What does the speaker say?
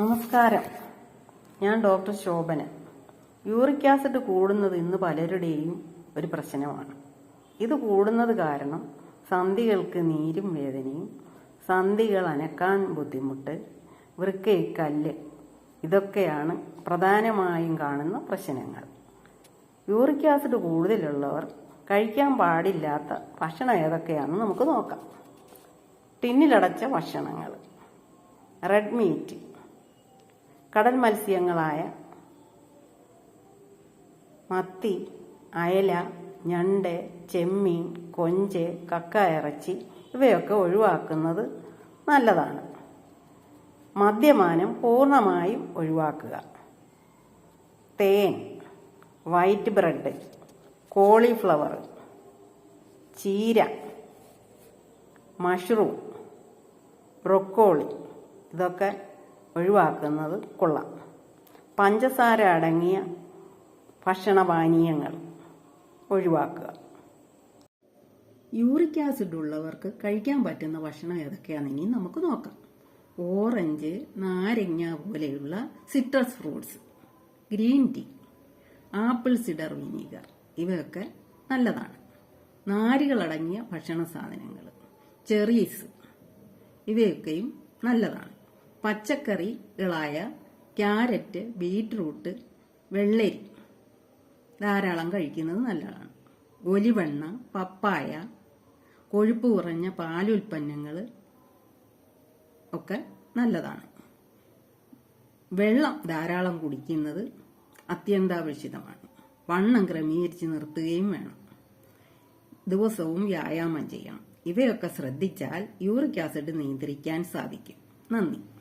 നമസ്കാരം. ഞാൻ doctor Shobhana. Uric acid കൂടുന്നത് ഇന്ന് പലരുടെയും ഒരു പ്രശ്നമാണ്. ഇത് കൂടുന്നത് കാരണം സന്ധികൾക്ക് നീരും വേദനയും സന്ധികൾ അനക്കാൻ ബുദ്ധിമുട്ട് വൃക്കയിൽ കല്ല് ഇതൊക്കെയാണ് പ്രധാനമായും കാണുന്ന പ്രശ്നങ്ങൾ. യൂറിക് ആസിഡ് കൂടുതലുള്ളവർ കഴിക്കാൻ പാടില്ലാത്ത ഭക്ഷണം ഏതൊക്കെയാണെന്ന് നമുക്ക് നോക്കാം. ടിന്നിലടച്ച ഭക്ഷണങ്ങൾ. റെഡ് മീറ്റ് കടൽ മത്സ്യങ്ങളായ മത്തി അയല ഞണ്ട് ചെമ്മീൻ കൊഞ്ച് കക്ക ഇറച്ചി ഇവയൊക്കെ ഒഴിവാക്കുന്നത് നല്ലതാണ്. മദ്യപാനം പൂർണമായും ഒഴിവാക്കുക. തേൻ വൈറ്റ് ബ്രെഡ് കോളിഫ്ലവർ ചീര മഷ്റൂം ബ്രൊക്കോളി ഇതൊക്കെ ഒഴിവാക്കുന്നത് കൊള്ളാം. പഞ്ചസാര അടങ്ങിയ ഭക്ഷണപാനീയങ്ങൾ ഒഴിവാക്കുക. യൂറിക് ആസിഡ് ഉള്ളവർക്ക് കഴിക്കാൻ പറ്റുന്ന ഭക്ഷണം ഏതൊക്കെയാണെന്ന് നമുക്ക് നോക്കാം. ഓറഞ്ച് നാരങ്ങ പോലെയുള്ള citrus fruits green tea apple cider vinegar ഇവയൊക്കെ നല്ലതാണ്. നാരുകളടങ്ങിയ ഭക്ഷണ സാധനങ്ങൾ ചെറീസ് ഇവയൊക്കെയും നല്ലതാണ്. പച്ചക്കറികളായ ക്യാരറ്റ് ബീറ്റ്റൂട്ട് വെള്ളരി ധാരാളം കഴിക്കുന്നത് നല്ലതാണ്. ഒലിവെണ്ണ പപ്പായ കൊഴുപ്പ് കുറഞ്ഞ പാലുൽപ്പന്നങ്ങൾ ഒക്കെ നല്ലതാണ്. വെള്ളം ധാരാളം കുടിക്കുന്നത് അത്യന്താപേക്ഷിതമാണ്. വണ്ണം ക്രമീകരിച്ച് നിർത്തുകയും വേണം. ദിവസവും വ്യായാമം ചെയ്യണം. ഇവയൊക്കെ ശ്രദ്ധിച്ചാൽ യൂറിക് ആസിഡ് നിയന്ത്രിക്കാൻ സാധിക്കും. നന്ദി.